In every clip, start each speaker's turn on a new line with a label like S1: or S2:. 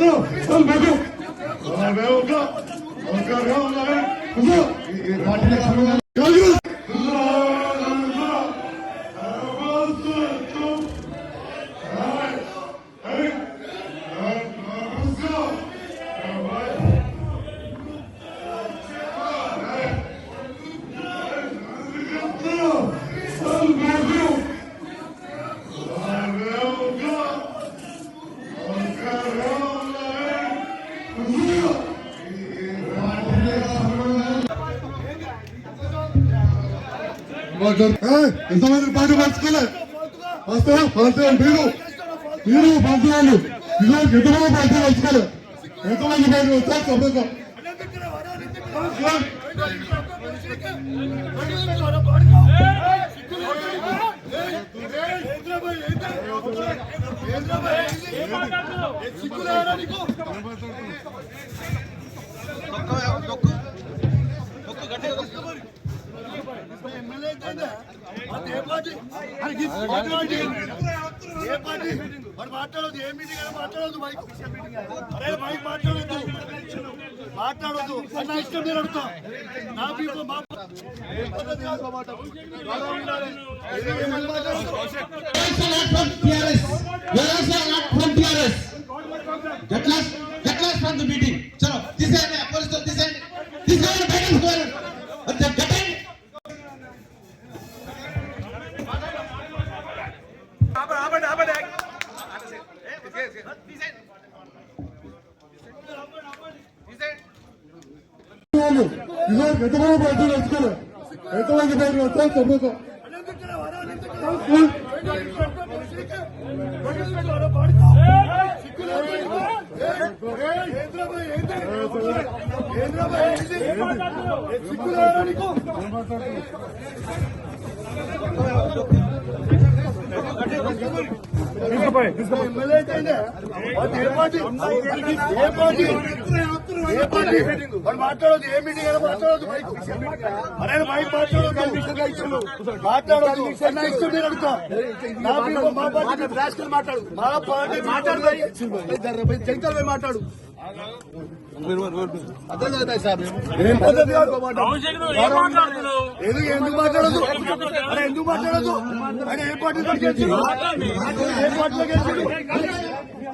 S1: వద్దు వాళ్ళు పెట్టు ఒకరుగా ఉన్నారని పార్టీ ఎంతమంది పార్టీ పంచుకోలే వస్తా పార్టీ మీరు మీరు పార్టీ వాళ్ళు ఇదివరకు ఎంతమంది పార్టీ పంచుకోలే ఎంతమంది పార్టీ వచ్చా చెప్పేద్దాం
S2: ఏ పార్టీ? వాడు మాట్లాడదు ఏ మీటింగ్ అయినా మాట్లాడదు మైక్. అరే మైక్ మాట్లాడొద్దు. మాట్లాడొద్దు. అన్న ఇష్టం నేను అడుగుతా. నా పీపుల్ మా పద్ధతి కాదు.
S1: వాళ్ళు ఇదివరకు ఎంతమంది పార్టీ పంచుకోలే ఎంతమంది పార్టీ
S2: అయితే వాడు ఏ పార్టీ ఏ పార్టీ? ఏ పార్టీ? వాడు మాట్లాడదు ఏ మీటింగ్? అయినా మాట్లాడదు మైక్ అరే మైక్ మాట్లాడదు మాట్లాడదు నేను అడుగుతా. నా people, మా పార్టీ రాష్ట్రం మాట్లాడు. మా పార్టీ మాట్లాడు. మాట్లాడు. అర్థం కదా సార్? ఏం పద్ధతి కాదు. ఎందుకు ఎందుకు మాట్లాడదు అరే ఎందుకు మాట్లాడదు అరే ఏ పార్టీ? ఏ పార్టీలో గెలిచిండు?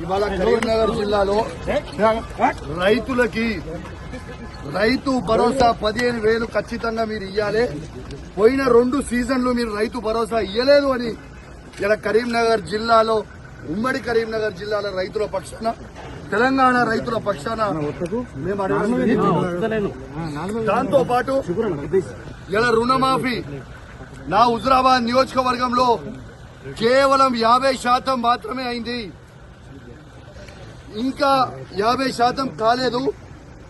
S2: ఇవాళ కరీంనగర్ జిల్లాలో రైతులకి రైతు భరోసా పదిహేను వేలు ఖచ్చితంగా మీరు ఇయ్యాలి. పోయిన రెండు సీజన్లు మీరు రైతు భరోసా ఇయ్యలేదు అని ఇలా కరీంనగర్ జిల్లాలో ఉమ్మడి కరీంనగర్ జిల్లాలో రైతుల పక్షాన తెలంగాణ రైతుల పక్షాన దాంతో పాటు ఇలా రుణమాఫీ నా హుజరాబాద్ నియోజకవర్గంలో కేవలం యాభై శాతం మాత్రమే అయింది. ఇంకా యాభై శాతం కాలేదు.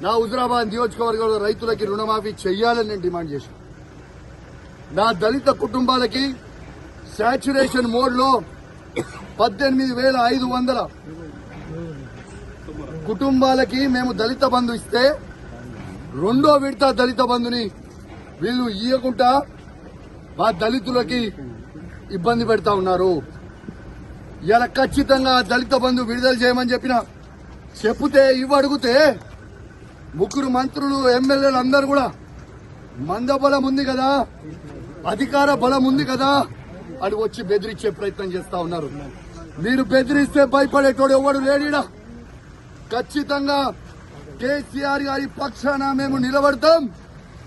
S2: నా హుజరాబాద్ నియోజకవర్గంలో రైతులకి రుణమాఫీ చెయ్యాలని నేను డిమాండ్ చేశాను. నా దళిత కుటుంబాలకి శాచ్యురేషన్ మోడ్లో పద్దెనిమిది వేల ఐదు వందల కుటుంబాలకి మేము దళిత బంధు ఇస్తే రెండో విడత దళిత బంధుని వీళ్ళు ఇయ్యకుండా మా దళితులకి ఇబ్బంది పెడతా ఉన్నారు. ఇలా ఖచ్చితంగా దళిత బంధు విడుదల చేయమని చెప్పిన చెప్తే ఇవి అడిగితే ముగ్గురు మంత్రులు ఎమ్మెల్యేలు అందరు కూడా మంద బలం ఉంది కదా అధికార బలం ఉంది కదా అని వచ్చి బెదిరించే ప్రయత్నం చేస్తా ఉన్నారు. మీరు బెదిరిస్తే భయపడేటోడు ఎవడు లేడీడా? ఖచ్చితంగా కేసీఆర్ గారి పక్షాన మేము నిలబడతాం.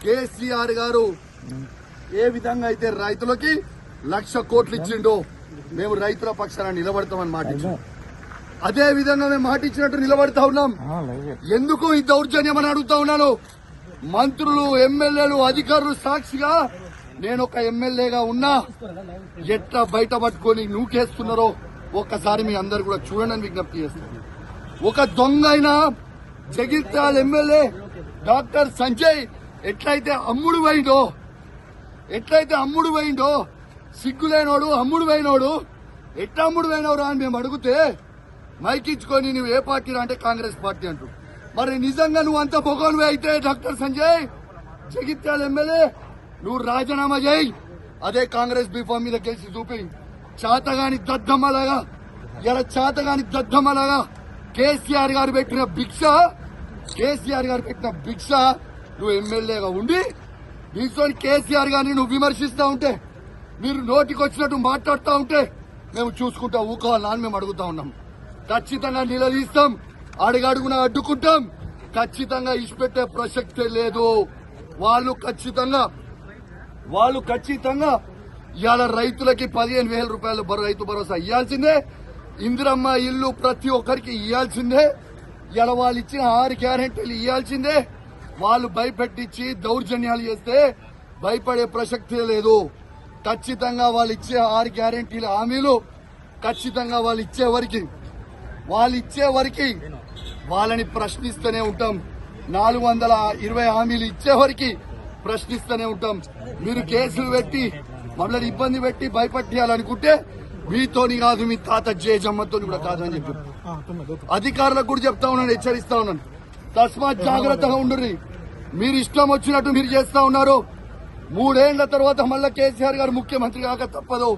S2: కేసీఆర్ గారు ఏ విధంగా అయితే రైతులకి లక్ష కోట్లు ఇచ్చిండో మేము రైతుల పక్షాన నిలబడతామని మాట ఇచ్చాం అదే విధంగా మేము మాట ఇచ్చినట్టు నిలబడతా ఉన్నాం. ఎందుకు ఈ దౌర్జన్యం అని అడుగుతా ఉన్నాను? మంత్రులు ఎమ్మెల్యేలు అధికారులు సాక్షిగా నేను ఒక ఎమ్మెల్యేగా ఉన్నా ఎట్లా బయట పట్టుకొని నూకేస్తున్నారో ఒక్కసారి మీ అందరు కూడా చూడండి అని విజ్ఞప్తి చేస్తాను ఒక దొంగ అయిన జగిత్యాల ఎమ్మెల్యే డాక్టర్ సంజయ్ ఎట్లయితే అమ్ముడు పోయిందో ఎట్లయితే అమ్ముడు పోయిందో సిగ్గులేనోడు అమ్ముడు పోయినోడు ఎట్లా అమ్ముడు పోయినవరా అని మేము అడిగితే మైకిచ్చుకొని నువ్వు ఏ పార్టీ అంటే కాంగ్రెస్ పార్టీ అంటూ. మరి నిజంగా నువ్వు అంత పొగనువే అయితే డాక్టర్ సంజయ్? జగిత్యాల ఎమ్మెల్యే నువ్వు రాజీనామా చేయి. అదే కాంగ్రెస్ బీఫామ్ మీద గెలిచి చూపి చాతగాని దద్దమ్మలాగా ఇలా చాతగాని దద్దమ్మలాగా కేసీఆర్ గారు పెట్టిన భిక్ష కేసీఆర్ గారు పెట్టిన భిక్ష నువ్వు ఎమ్మెల్యేగా ఉండి దీంతో కేసీఆర్ గారిని నువ్వు విమర్శిస్తా ఉంటే మీరు నోటికి వచ్చినట్టు మాట్లాడుతూ ఉంటే మేము చూసుకుంటా ఊకోవాలా అని మేము అడుగుతా ఉన్నాం. ఖచ్చితంగా నిలదీస్తాం అడుగడుగున అడ్డుకుంటాం. ఖచ్చితంగా ఇచ్చిపెట్టే ప్రసక్తే లేదు. వాళ్ళు ఖచ్చితంగా వాళ్ళు ఖచ్చితంగా ఇవాళ రైతులకి పదిహేను వేల రూపాయలు రైతు భరోసా ఇవ్వాల్సిందే ఇందిరమ్మ ఇల్లు ప్రతి ఒక్కరికి ఇవ్వాల్సిందే ఇలా వాళ్ళు ఇచ్చిన ఆరు గ్యారెంటీలు ఇవ్వాల్సిందే వాళ్ళు భయపెట్టించి దౌర్జన్యాలు చేస్తే భయపడే ప్రసక్తే లేదు. ఖచ్చితంగా వాళ్ళు ఇచ్చే ఆరు గ్యారెంటీల హామీలు ఖచ్చితంగా వాళ్ళు ఇచ్చే వరకు వాళ్ళు ఇచ్చే వరకు వాళ్ళని ప్రశ్నిస్తూనే ఉంటాం. నాలుగు వందల ఇరవై హామీలు ఇచ్చే వరకు ప్రశ్నిస్తూనే ఉంటాం. మీరు కేసులు పెట్టి మమ్మల్ని ఇబ్బంది పెట్టి భయపట్టియాలనుకుంటే మీతోని కాదు మీ తాత జయజమ్మతో కూడా కాదు అని చెప్పి. అధికారులకు కూడా చెప్తా ఉన్నాను హెచ్చరిస్తా ఉన్నాను. తస్మాత్ జాగ్రత్తగా ఉండుర్రి. మీరు ఇష్టం వచ్చినట్టు మీరు చేస్తా ఉన్నారు. మూడేళ్ళ తర్వాత మళ్ళా కేసీఆర్ గారు ముఖ్యమంత్రి కాక తప్పదు.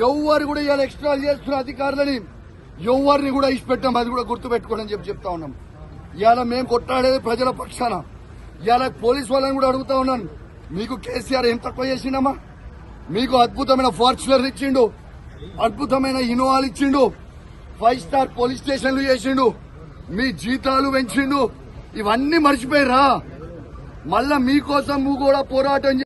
S2: ఎవరు కూడా ఇవాళ ఎక్స్ట్రా చేస్తున్న అధికారులని ఎవరిని కూడా ఇచ్చిపెట్టాం అది కూడా గుర్తు పెట్టుకోండి అని చెప్పి చెప్తా ఉన్నాం. ఇవాళ మేము కొట్టాడేది ప్రజల పక్షాన. ఇవాళ పోలీస్ వాళ్ళని కూడా అడుగుతా ఉన్నాను మీకు కేసీఆర్ ఏం తక్కువ చేసిండమ్మా? మీకు అద్భుతమైన ఫార్చునర్ ఇచ్చిండు అద్భుతమైన ఇన్నోవాలు ఇచ్చిండు ఫైవ్ స్టార్ పోలీస్ స్టేషన్లు చేసిండు మీ జీతాలు పెంచిండు ఇవన్నీ మర్చిపోయిరా మళ్ళా మీకోసం కూడా పోరాటం చే-